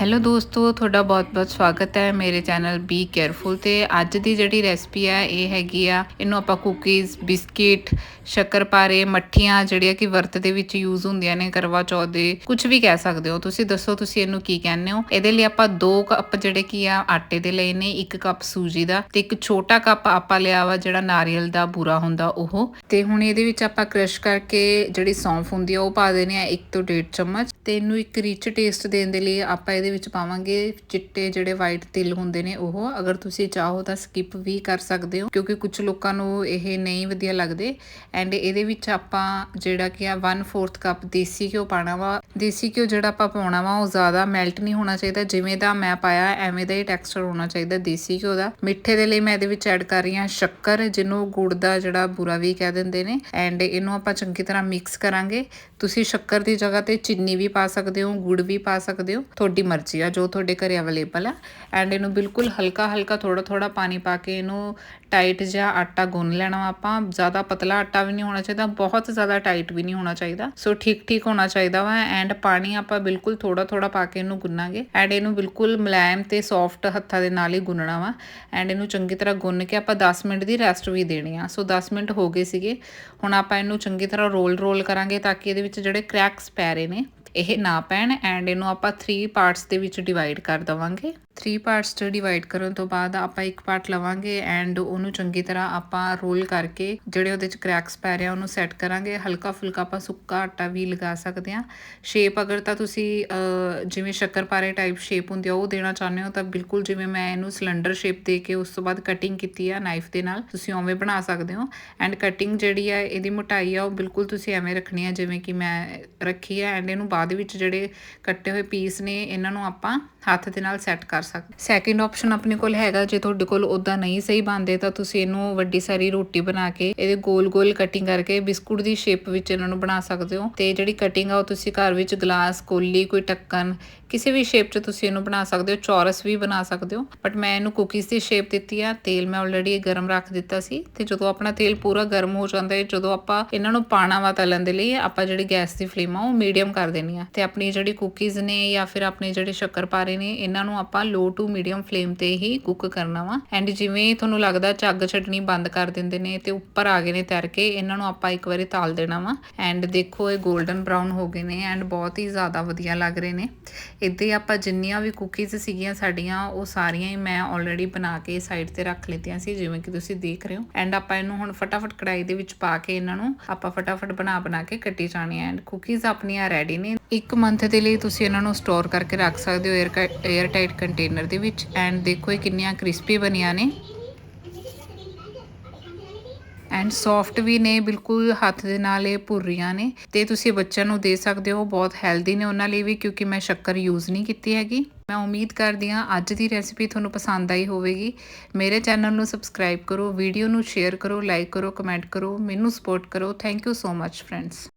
Hello ਦੋਸਤੋ, ਤੁਹਾਡਾ ਬਹੁਤ-ਬਹੁਤ ਸਵਾਗਤ ਹੈ ਮੇਰੇ ਚੈਨਲ ਬੀ ਕੇਅਰਫੁਲ ਤੇ ਅੱਜ ਦੀ ਜਿਹੜੀ ਰੈਸਪੀ ਹੈ, ਇਹ ਹੈਗੀ ਆ, ਇਹਨੂੰ ਆਪਾਂ ਕੁਕੀਜ਼ ਬਿਸਕਿਟ ਸ਼ੱਕਰਪਾਰੇ ਮੱਠੀਆਂ ਜਿਹੜੀਆਂ ਕਿ ਵਰਤ ਦੇ ਵਿੱਚ ਯੂਜ਼ ਹੁੰਦੀਆਂ ਨੇ, ਕਰਵਾ ਚੌਥ ਦੇ ਕੁਝ ਵੀ ਕਹਿ ਸਕਦੇ ਹੋ। ਤੁਸੀਂ ਦੱਸੋ, ਤੁਸੀਂ ਇਹਨੂੰ ਕੀ ਕਹਿੰਦੇ ਹੋ? ਇਹਦੇ ਲਈ ਆਪਾਂ 2 ਕੱਪ ਜਿਹੜੇ ਕੀ ਆ, ਆਟੇ ਦੇ ਲਏ ਨੇ 1 ਕੱਪ ਸੂਜੀ ਦਾ ਤੇ ਇੱਕ ਛੋਟਾ ਕੱਪ ਆਪਾਂ ਲਿਆ ਵਾ ਜਿਹੜਾ ਨਾਰੀਅਲ ਦਾ ਬੂਰਾ ਹੁੰਦਾ ਉਹ। ਤੇ ਹੁਣ ਇਹਦੇ ਵਿੱਚ ਆਪਾਂ ਕ੍ਰਸ਼ ਕਰਕੇ ਜਿਹੜੀ ਸੌਂਫ ਹੁੰਦੀ ਆ, ਉਹ ਪਾ ਦੇਣੀ ਆ 1 ਤੋਂ 1.5 ਚਮਚ ਤੇ ਇਹਨੂੰ ਇੱਕ ਰਿਚ ਟੇਸਟ ਦੇਣ ਦੇ ਲਈ ਆਪਾਂ ਇਹਦੇ ਵਿੱਚ ਪਾਵਾਂਗੇ ਚਿੱਟੇ ਜਿਹੜੇ ਵਾਈਟ ਤਿਲ ਹੁੰਦੇ ਨੇ ਉਹ। ਅਗਰ ਤੁਸੀਂ ਚਾਹੋ ਤਾਂ ਸਕਿਪ ਵੀ ਕਰ ਸਕਦੇ ਹੋ, ਕਿਉਂਕਿ ਕੁਝ ਲੋਕਾਂ ਨੂੰ ਇਹ ਨਹੀਂ ਵਧੀਆ ਲੱਗਦੇ। ਐਂਡ ਇਹਦੇ ਵਿੱਚ ਆਪਾਂ ਜਿਹੜਾ ਕਿ ਆ 1/4 ਕੱਪ ਦੇਸੀ ਘਿਓ ਪਾਣਾ ਵਾ। ਦੇਸੀ ਘਿਓ ਜਿਹੜਾ ਆਪਾਂ ਪਾਉਣਾ ਵਾ, ਉਹ ਜ਼ਿਆਦਾ ਮੈਲਟ ਨਹੀਂ ਹੋਣਾ ਚਾਹੀਦਾ। ਜਿਵੇਂ ਦਾ ਮੈਂ ਪਾਇਆ, ਐਵੇਂ ਦਾ ਹੀ ਟੈਕਸਚਰ ਹੋਣਾ ਚਾਹੀਦਾ ਦੇਸੀ ਘਿਓ ਦਾ। ਮਿੱਠੇ ਦੇ ਲਈ ਮੈਂ ਇਹਦੇ ਵਿੱਚ ਐਡ ਕਰ ਰਹੀ ਹਾਂ ਸ਼ੱਕਰ, ਜਿਹਨੂੰ ਗੁੜ ਦਾ ਜਿਹੜਾ ਬੁਰਾ ਵੀ ਕਹਿ ਦਿੰਦੇ ਨੇ। ਐਂਡ ਇਹਨੂੰ ਆਪਾਂ ਚੰਗੀ ਤਰ੍ਹਾਂ ਮਿਕਸ ਕਰਾਂਗੇ। ਤੁਸੀਂ ਸ਼ੱਕਰ ਦੀ ਜਗ੍ਹਾ ਤੇ ਚੀਨੀ ਵੀ ਪਾ ਸਕਦੇ ਹੋ, ਗੁੜ ਵੀ ਪਾ ਸਕਦੇ ਹੋ। ਤੁਹਾਡੀ ਮਰਜ਼ੀ ਆ, ਜੋ ਤੁਹਾਡੇ ਘਰੇ ਅਵੇਲੇਬਲ ਆ। ਐਂਡ ਇਹਨੂੰ ਬਿਲਕੁਲ ਹਲਕਾ ਹਲਕਾ ਥੋੜਾ ਥੋੜਾ ਪਾਣੀ ਪਾ ਕੇ ਇਹਨੂੰ ਟਾਈਟ ਜਿਹਾ ਆਟਾ ਗੁੰਨ ਲੈਣਾ ਵਾ ਆਪਾਂ। ਜ਼ਿਆਦਾ ਪਤਲਾ ਆਟਾ ਵੀ ਨਹੀਂ ਹੋਣਾ ਚਾਹੀਦਾ, ਬਹੁਤ ਜ਼ਿਆਦਾ ਟਾਈਟ ਵੀ ਨਹੀਂ ਹੋਣਾ ਚਾਹੀਦਾ। ਸੋ ਠੀਕ ਠੀਕ ਹੋਣਾ ਚਾਹੀਦਾ ਵਾ। ਐਂਡ ਪਾਣੀ ਆਪਾਂ ਬਿਲਕੁਲ ਥੋੜਾ ਥੋੜਾ ਪਾ ਕੇ ਇਹਨੂੰ ਗੁੰਨਾਂਗੇ। ਐਂਡ ਇਹਨੂੰ ਬਿਲਕੁਲ ਮੁਲਾਇਮ ਤੇ ਸੌਫਟ ਹੱਥਾਂ ਦੇ ਨਾਲ ਹੀ ਗੁੰਨਣਾ ਵਾ। ਐਂਡ ਇਹਨੂੰ ਚੰਗੀ ਤਰ੍ਹਾਂ ਗੁੰਨ ਕੇ ਆਪਾਂ 10 ਮਿੰਟ ਦੀ ਰੈਸਟ ਵੀ ਦੇਣੀ ਆ। ਸੋ 10 ਮਿੰਟ ਹੋ ਗਏ ਸੀਗੇ। ਹੁਣ ਆਪਾਂ ਇਹਨੂੰ ਚੰਗੀ ਤਰ੍ਹਾਂ ਰੋਲ ਰੋਲ ਕਰਾਂਗੇ ਤਾਂ ਕਿ ਇਹਦੇ ਵਿੱਚ ਜਿਹੜੇ ਕ੍ਰੈਕਸ ਪੈ ਰਹੇ ਨੇ ਇਹ ਨਾ ਪੈਣ ਐਂਡ ਇਹਨੂੰ ਆਪਾਂ 3 ਪਾਰਟਸ ਦੇ ਵਿੱਚ ਡਿਵਾਈਡ ਕਰ ਦਵਾਂਗੇ। 3 ਪਾਰਟਸ ਚ ਡਿਵਾਈਡ ਕਰਨ ਤੋਂ ਬਾਅਦ ਆਪਾਂ ਇੱਕ ਪਾਰਟ ਲਵਾਂਗੇ ਐਂਡ ਉਹਨੂੰ ਚੰਗੀ ਤਰ੍ਹਾਂ ਆਪਾਂ ਰੋਲ ਕਰਕੇ ਜਿਹੜੇ ਉਹਦੇ ਚ ਕ੍ਰੈਕਸ ਪੈ ਰਿਹਾ ਉਹਨੂੰ ਸੈੱਟ ਕਰਾਂਗੇ। ਹਲਕਾ ਫੁਲਕਾ ਆਪਾਂ ਸੁੱਕਾ ਆਟਾ ਵੀ ਲਗਾ ਸਕਦੇ ਹਾਂ। ਸ਼ੇਪ ਅਗਰ ਤਾਂ ਤੁਸੀਂ ਅਹ, ਜਿਵੇਂ ਸ਼ੱਕਰਪਾਰੇ ਟਾਈਪ ਸ਼ੇਪ ਹੁੰਦੀ ਆ ਉਹ ਦੇਣਾ ਚਾਹੁੰਦੇ ਹੋ ਤਾਂ ਬਿਲਕੁਲ ਜਿਵੇਂ ਮੈਂ ਇਹਨੂੰ ਸਿਲੰਡਰ ਸ਼ੇਪ ਦੇ ਕੇ ਉਸ ਤੋਂ ਬਾਅਦ ਕਟਿੰਗ ਕੀਤੀ ਆ ਨਾਈਫ ਦੇ ਨਾਲ ਤੁਸੀਂ ਉਵੇਂ ਬਣਾ ਸਕਦੇ ਹੋ। ਐਂਡ ਕਟਿੰਗ ਜਿਹੜੀ ਆ ਇਹਦੀ ਮੋਟਾਈ ਆ ਉਹ ਬਿਲਕੁਲ ਤੁਸੀਂ ਐਵੇਂ ਰੱਖਣੀ ਆ ਜਿਵੇਂ ਕਿ ਮੈਂ ਰੱਖੀ ਆ ਐਂਡ ਇਹਨੂੰ ਬਾਅਦ ਵਿੱਚ ਜਿਹੜੇ ਕੱਟੇ ਹੋਏ ਪੀਸ ਨੇ, ਇਹਨਾਂ ਨੂੰ ਆਪਾਂ ਹੱਥ ਦੇ ਨਾਲ ਸੈੱਟ ਕਰ ਸਕਦੇ ਸੈਕਿੰਡ ਆਪਸ਼ਨ ਆਪਣੇ ਕੋਲ ਹੈਗਾ, ਜੇ ਤੁਹਾਡੇ ਕੋਲ ਉਦਾਂ ਨਹੀਂ ਸਹੀ ਬਣਦੇ, ਤਾਂ ਤੁਸੀਂ ਇਹਨੂੰ ਵੱਡੀ ਸਾਰੀ ਰੋਟੀ ਬਣਾ ਕੇ, ਇਹਦੇ ਗੋਲ-ਗੋਲ ਕਟਿੰਗ ਕਰਕੇ ਬਿਸਕੁਟ ਦੀ ਸ਼ੇਪ ਵਿੱਚ ਇਹਨਾਂ ਨੂੰ ਬਣਾ ਸਕਦੇ ਹੋ। ਤੇ ਜਿਹੜੀ ਕਟਿੰਗ ਆ, ਉਹ ਤੁਸੀਂ ਘਰ ਵਿੱਚ ਗਲਾਸ ਕੋਲੀ, ਕੋਈ ਟੱਕਨ ਕਿਸੇ ਵੀ ਸ਼ੇਪ 'ਚ ਤੁਸੀਂ ਇਹਨੂੰ ਬਣਾ ਸਕਦੇ ਹੋ, ਚੌਰਸ ਵੀ ਬਣਾ ਸਕਦੇ ਹੋ। ਬਟ ਮੈਂ ਇਹਨੂੰ ਕੁਕੀਜ਼ ਦੀ ਸ਼ੇਪ ਦਿੱਤੀ ਆ, ਤੇਲ ਮੈਂ ਆਲਰੇਡੀ ਗਰਮ ਰੱਖ ਦਿੱਤਾ ਸੀ। ਤੇ ਜਦੋਂ ਆਪਣਾ ਤੇਲ ਪੂਰਾ ਗਰਮ ਹੋ ਜਾਂਦਾ ਹੈ, ਜਦੋਂ ਆਪਾਂ ਇਹਨਾਂ ਨੂੰ ਪਾਣਾ ਵਾ ਤਲਣ ਦੇ ਲਈ, ਆਪਾਂ ਜਿਹੜੀ ਗੈਸ ਦੀ ਫਲੇਮ ਆ, ਉਹ ਮੀਡੀਅਮ ਕਰ ਦੇਣੀ ਆ। ਤੇ ਆਪਣੀ ਜਿਹੜੀ ਕੁਕੀਜ਼ ਨੇ ਜਾਂ ਫਿਰ ਆਪਣੇ ਜਿਹੜੇ ਸ਼ੱਕਰਪਾਰੇ ਨੇ, ਇਹਨਾਂ ਨੂੰ ਆਪਾਂ ਲੋ ਟੂ ਮੀਡੀਅਮ ਫਲੇਮ ਤੇ ਹੀ ਕੁੱਕ ਕਰਨਾ ਵਾ। ਐਂਡ ਜਿਵੇਂ ਤੁਹਾਨੂੰ ਲੱਗਦਾ ਝੱਗ ਛੱਡਣੀ ਬੰਦ ਕਰ ਦਿੰਦੇ ਨੇ ਤੇ ਉੱਪਰ ਆ ਗਏ ਨੇ ਤੈਰ ਕੇ ਇਹਨਾਂ ਨੂੰ ਆਪਾਂ ਇੱਕ ਵਾਰੀ ਤਾਲ ਦੇਣਾ ਵਾ। ਐਂਡ ਦੇਖੋ ਇਹ 골ਡਨ ਬ੍ਰਾਊਨ ਹੋ ਗਏ ਨੇ ਐਂਡ ਬਹੁਤ ਹੀ ਜ਼ਿਆਦਾ ਵਧੀਆ ਲੱਗ ਰਹੇ ਨੇ। ਇੱਦਾਂ ਹੀ ਆਪਾਂ ਜਿੰਨੀਆਂ ਵੀ ਕੁਕੀਜ਼ ਸੀਗੀਆਂ ਸਾਡੀਆਂ, ਉਹ ਸਾਰੀਆਂ ਹੀ ਮੈਂ ਆਲਰੇਡੀ ਬਣਾ ਕੇ ਸਾਈਡ ਤੇ ਰੱਖ ਲਿੱਤੀਆਂ ਸੀ, ਜਿਵੇਂ ਕਿ ਤੁਸੀਂ ਦੇਖ ਰਹੇ ਹੋ। ਐਂਡ ਆਪਾਂ ਇਹਨੂੰ ਹੁਣ ਫਟਾਫਟ ਕੜਾਈ ਦੇ ਵਿੱਚ ਪਾ ਕੇ ਇਹਨਾਂ ਨੂੰ ਆਪਾਂ ਫਟਾਫਟ ਬਣਾ ਬਣਾ ਕੇ ਕੱਟੀ ਜਾਣੀਆਂ ਐਂਡ ਕੁਕੀਜ਼ ਆਪਣੀਆਂ ਰੈਡੀ ਨੇ। ਇੱਕ ਮੰਥ ਦੇ ਲਈ ਤੁਸੀਂ ਇਹਨਾਂ ਨੂੰ ਸਟੋਰ ਕਰਕੇ ਰੱਖ ਸਕਦੇ ਹੋ 에ਅਰ 에ਅਰ ਟਾਈਟ ਕੰਟੇਨਰ ਦੇ ਵਿੱਚ। ਐਂਡ ਦੇਖੋ ਇਹ ਕਿੰਨੀਆਂ ਕ੍ਰਿਸਪੀ ਬਣੀਆਂ ਨੇ। ਐਂਡ ਸੌਫਟ ਵੀ ਨੇ, ਬਿਲਕੁਲ ਹੱਥ ਦੇ ਨਾਲ ਇਹ ਭੁਰਰੀਆਂ ਨੇ ਤੇ ਤੁਸੀਂ ਬੱਚਿਆਂ ਨੂੰ ਦੇ ਸਕਦੇ ਹੋ ਬਹੁਤ ਹੈਲਦੀ ਨੇ ਉਹਨਾਂ ਲਈ ਵੀ ਕਿਉਂਕਿ ਮੈਂ ਸ਼ੱਕਰ ਯੂਜ਼ ਨਹੀਂ ਕੀਤੀ ਹੈਗੀ। ਮੈਂ ਉਮੀਦ ਕਰਦੀ ਹਾਂ ਅੱਜ ਦੀ ਰੈਸਿਪੀ ਤੁਹਾਨੂੰ ਪਸੰਦ ਆਈ ਹੋਵੇਗੀ। ਮੇਰੇ ਚੈਨਲ ਨੂੰ ਸਬਸਕ੍ਰਾਈਬ ਕਰੋ, ਵੀਡੀਓ ਨੂੰ ਸ਼ੇਅਰ ਕਰੋ, ਲਾਈਕ ਕਰੋ, ਕਮੈਂਟ ਕਰੋ, ਮੈਨੂੰ ਸਪੋਰਟ ਕਰੋ। Thank you so much friends.